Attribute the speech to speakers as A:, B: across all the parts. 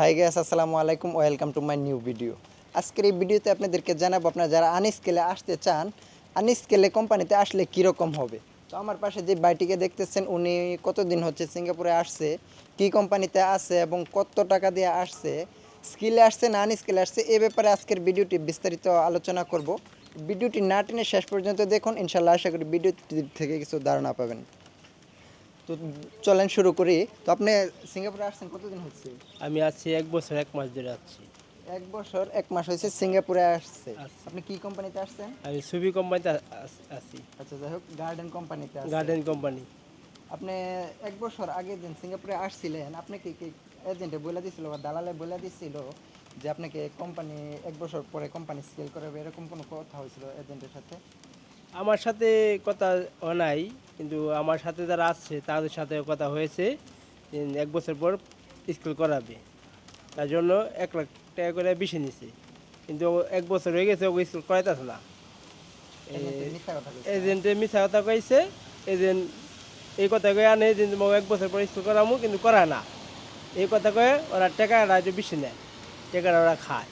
A: High guys আসসালামু আলাইকুম welcome to my new video আজকের এই ভিডিওতে আপনাদেরকে জানাব, আপনারা যারা আনস্কেলে আসতে চান আনস্কেলে কোম্পানিতে আসলে কীরকম হবে? তো আমার পাশে যে বাইটিকে দেখতেছেন, উনি কতদিন হচ্ছে সিঙ্গাপুরে আসছে, কি কোম্পানিতে আছে এবং কত টাকা দিয়ে আসছে স্কিলে আসছে না আনস্কিলে আসছে, এ ব্যাপারে আজকের ভিডিওটি বিস্তারিত আলোচনা করব। ভিডিওটি না টেনে শেষ পর্যন্ত দেখুন ইনশাল্লাহ আশা করি ভিডিও থেকে কিছু ধারণা পাবেন। তো চলেন শুরু করি। তো আপনি সিঙ্গাপুরে আসছেন কতদিন হচ্ছে?
B: আমি আছি এক বছর এক মাস ধরে আছি।
A: এক বছর এক মাস হয়েছে সিঙ্গাপুরে আসছে।
B: আচ্ছা।
A: আপনি কি কোম্পানিতে আসছেন?
B: আমি ছবি কোম্পানিতে আছি।
A: আচ্ছা যাই হোক গার্ডেন কোম্পানিতে
B: গার্ডেন কোম্পানি।
A: আপনি এক বছর আগে দিন সিঙ্গাপুরে আসছিলেন আপনি কি কি এজেন্টে বলে দিছিল বা দালালে বলে দিছিল যে আপনাকে কোম্পানি এক বছর পরে কোম্পানি স্কেল করবে এরকম কোনো কথা হয়েছিল এজেন্টের সাথে?
B: আমার সাথে কথা নাই কিন্তু আমার সাথে যারা আসছে তাদের সাথে কথা হয়েছে। এক বছর পর স্কুল করাবে। তার জন্য এক লাখ টাকা করে বেশি নিছে। কিন্তু এক বছর হয়ে গেছে ওকে স্কুল করাইতেছে না।
A: এজেন্টে মিথ্যা কথা
B: কইছে। এজেন্ট এই কথা কয়ে আনে এজেন্ট এক বছর পর স্কুল করামু কিন্তু করা না। এই কথা কয়ে ওরা টাকাটা একটু বেশি নেয়। টাকাটা ওরা খায়।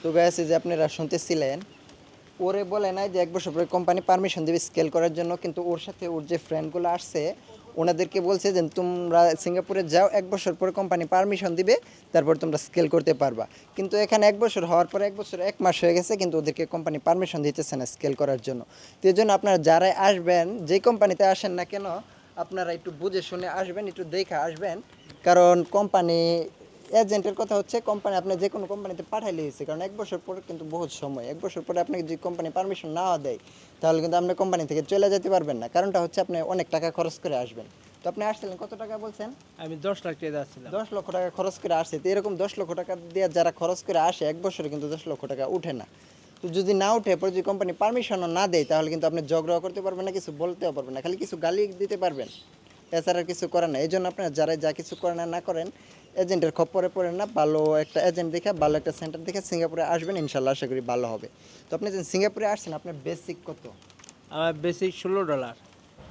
A: তো গেছে যে আপনারা শুনতেছিলেন ওরে বলে নাই যে এক বছর পরে কোম্পানি পারমিশন দেবে স্কেল করার জন্য, কিন্তু ওর সাথে ওর যে ফ্রেন্ডগুলো আসছে, ওনাদেরকে বলছে যে তোমরা সিঙ্গাপুরে যাও, এক বছর পরে কোম্পানি পারমিশন দিবে, তারপর তোমরা স্কেল করতে পারবা। কিন্তু এখানে এক বছর হওয়ার পরে এক বছর এক মাস হয়ে গেছে, কিন্তু ওদেরকে কোম্পানি পারমিশন দিতেছে না স্কেল করার জন্য। তো এই জন্য আপনারা যারাই আসবেন, যে কোম্পানিতে আসেন না কেন, আপনারা একটু বুঝে শুনে আসবেন, একটু দেখে আসবেন। কারণ কোম্পানি এজেন্টের কথা হচ্ছে কোম্পানি আপনি যে কোনো কোম্পানিতে পাঠাইলে হয়েছে। কারণ এক বছর পরে কিন্তু বহুত সময়। এক বছর পরে আপনাকে যদি কোম্পানি পারমিশন না দেয় তাহলে কিন্তু আপনি কোম্পানি থেকে চলে যেতে পারবেন না। কারণটা হচ্ছে আপনি অনেক টাকা খরচ করে আসবেন। তো আপনি আসছিলেন কত টাকা বলছেন?
B: আমি দশ লাখ টাকা যাচ্ছিলাম।
A: দশ লক্ষ টাকা খরচ করে আসছে। তো এরকম দশ লক্ষ টাকা দিয়ে যারা খরচ করে আসে এক বছরে কিন্তু দশ লক্ষ টাকা উঠে না। তো যদি না উঠে পরে যদি কোম্পানি পারমিশনও না দেয় তাহলে কিন্তু আপনি ঝগড়াও করতে পারবেন না কিছু বলতেও পারবেন না। খালি কিছু গালি দিতে পারবেন। এছাড়া কিছু করেন না এই জন্য আপনারা যারা যা কিছু করেন আর না করেন এজেন্টের খপ্পরে পড়েন না ভালো একটা এজেন্ট দেখে ভালো একটা সেন্টার দেখে সিঙ্গাপুরে আসবেন ইনশাল্লাহ আশা করি ভালো হবে। তো আপনি যে সিঙ্গাপুরে আসছেন আপনার বেসিক কত?
B: আমার বেসিক ষোলো ডলার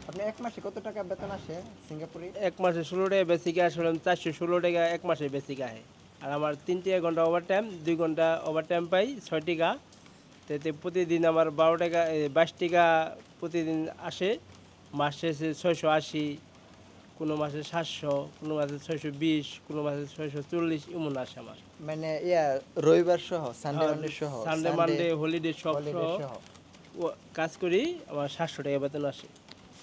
A: আপনি এক মাসে কত টাকা বেতন আসে সিঙ্গাপুরে?
B: এক মাসে ষোলো টাকা বেসিক আসলে চারশো ষোলো টাকা এক মাসে বেসিক আহে আর আমার তিন টাকা ঘণ্টা ওভার টাইম দুই ঘণ্টা ওভার টাইম পাই ছয় টাকা। তো এতে প্রতিদিন আমার বারো টাকা বাইশ টাকা প্রতিদিন আসে। মাস শেষে ছয়শো আশি। কোনো মাসে সাতশো কোনো মাসে ছয়শো বিশ কোনো মাসে ছয়শো চল্লিশ এমন আসে আমার।
A: মানে ইয়া রবিবার সহ সানডে মানডে সহ
B: সানডে মানডে হলিডে সব সহ
A: সহ।
B: কাজ করি আমার সাতশো টাকা বেতন আসে।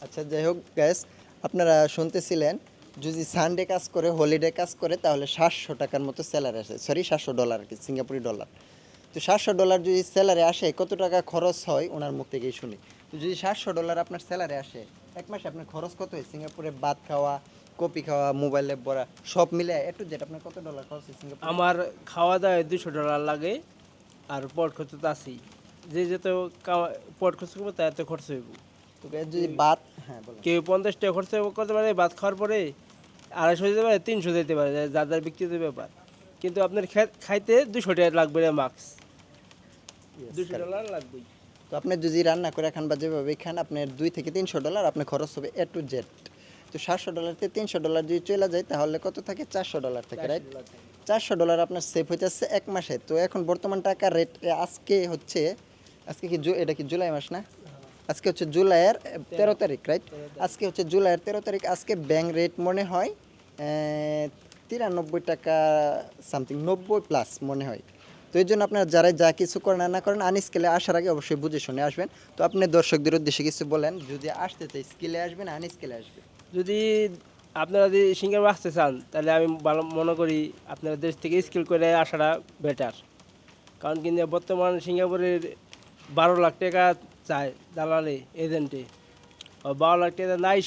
A: আচ্ছা যাই হোক গ্যাস আপনারা শুনতেছিলেন যদি সানডে কাজ করে হলিডে কাজ করে তাহলে সাতশো টাকার মতো স্যালারি আসে। সরি সাতশো ডলার আর কি সিঙ্গাপুরি ডলার তো সাতশো ডলার যদি স্যালারি আসে কত টাকা খরচ হয় ওনার মুখ থেকেই শুনি। তো যদি সাতশো ডলার আপনার স্যালারি আসে এক মাসে আপনার খরচ কত হয়? সিঙ্গাপুরে ভাত খাওয়া কপি খাওয়া মোবাইলে ভরা সব মিলে একটু যেটা আপনার কত ডলার খরচ হয় সিঙ্গাপুরে?
B: আমার খাওয়া দাওয়ায় দুশো ডলার লাগে আর পট খরচ তো আছেই। যে যত পট খরচ করব তা এত খরচ হইব।
A: যদি ভাত হ্যাঁ
B: কেউ পঞ্চাশ টাকা খরচ করতে পারে ভাত খাওয়ার পরে আড়াইশো দিতে পারে তিনশো দিতে পারে যার যার ব্যক্তিগত ব্যাপার। কিন্তু আপনার খাইতে দুশো টাকা লাগবে মাস্ক দুশো ডলার লাগবেই।
A: তো আপনি যদি রান্না করে খান বা যেভাবে খান আপনার দুই থেকে তিনশো ডলার আপনার খরচ হবে এ টু জেড তো সাতশো ডলার থেকে তিনশো ডলার যদি চলে যায় তাহলে কত থাকে? চারশো ডলার থাকে রাইট চারশো ডলার আপনার সেভ হয়ে যাচ্ছে এক মাসে। তো এখন বর্তমান টাকা রেট আজকে হচ্ছে আজকে কি এটা কি জুলাই মাস না? আজকে হচ্ছে জুলাইয়ের তেরো। তারিখ রাইট আজকে হচ্ছে জুলাইয়ের তেরো তারিখ আজকে ব্যাংক রেট মনে হয় তিরানব্বই টাকা সামথিং নব্বই প্লাস মনে হয়। তো এই জন্য আপনারা যারা যা কিছু করেন না করেন আনস্কেলে আসার আগে অবশ্যই বুঝে শুনে আসবেন। তো আপনি দর্শকদের উদ্দেশ্যে কিছু বলেন, যদি আসতে চাই স্কেলে আসবেন আনস্কেলে আসবেন?
B: যদি আপনারা যদি সিঙ্গাপুর আসতে চান, তাহলে আমি ভালো মনে করি আপনারা দেশ থেকে স্কিল করে আসাটা বেটার কারণ কিন্তু বর্তমান সিঙ্গাপুরের বারো লাখ টাকা চায় দালালে এজেন্টে বারো লাখ টাকা নাই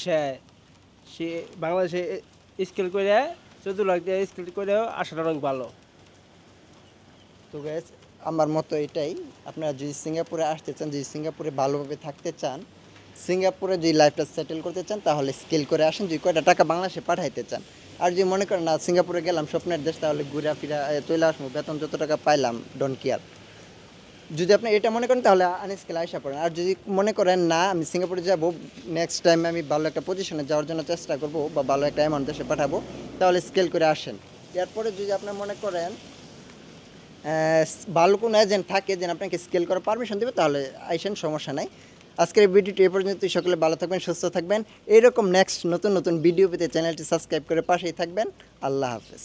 B: সে বাংলাদেশে স্কিল করে, চোদ্দ লাখ টাকা স্কিল করেও আসাটা অনেক ভালো।
A: তো গ্যাস আমার মতো এটাই। আপনারা যদি সিঙ্গাপুরে আসতে চান, যদি সিঙ্গাপুরে ভালোভাবে থাকতে চান, সিঙ্গাপুরে যদি লাইফটা সেটেল করতে চান, তাহলে স্কেল করে আসেন, যদি কয়টা টাকা বাংলাদেশে পাঠাইতে চান। আর যদি মনে করেন, না, সিঙ্গাপুরে গেলাম, স্বপ্নের দেশ, তাহলে ঘুরা ফিরা চলে আসব, বেতন যত টাকা পাইলাম ডোন্ট কেয়ার যদি আপনি এটা মনে করেন, তাহলে আনস্কেলে আশা করেন আর যদি মনে করেন, না, আমি সিঙ্গাপুরে যাব নেক্সট টাইম আমি ভালো একটা পজিশনে যাওয়ার জন্য চেষ্টা করব, বা ভালো একটা অ্যামাউন্ট দেশে পাঠাবো, তাহলে স্কেল করে আসেন। এরপরে যদি আপনার মনে করেন ভালো কোনো এজেন্ট থাকে, যেন আপনাকে স্কেল করার পারমিশন দেবে, তাহলে আইসেন, সমস্যা নাই। আজকের ভিডিওটি এ পর্যন্তই, সকলে ভালো থাকবেন, সুস্থ থাকবেন। এরকম নেক্সট নতুন নতুন ভিডিও পেতে চ্যানেলটি সাবস্ক্রাইব করে পাশেই থাকবেন। আল্লাহ হাফেজ।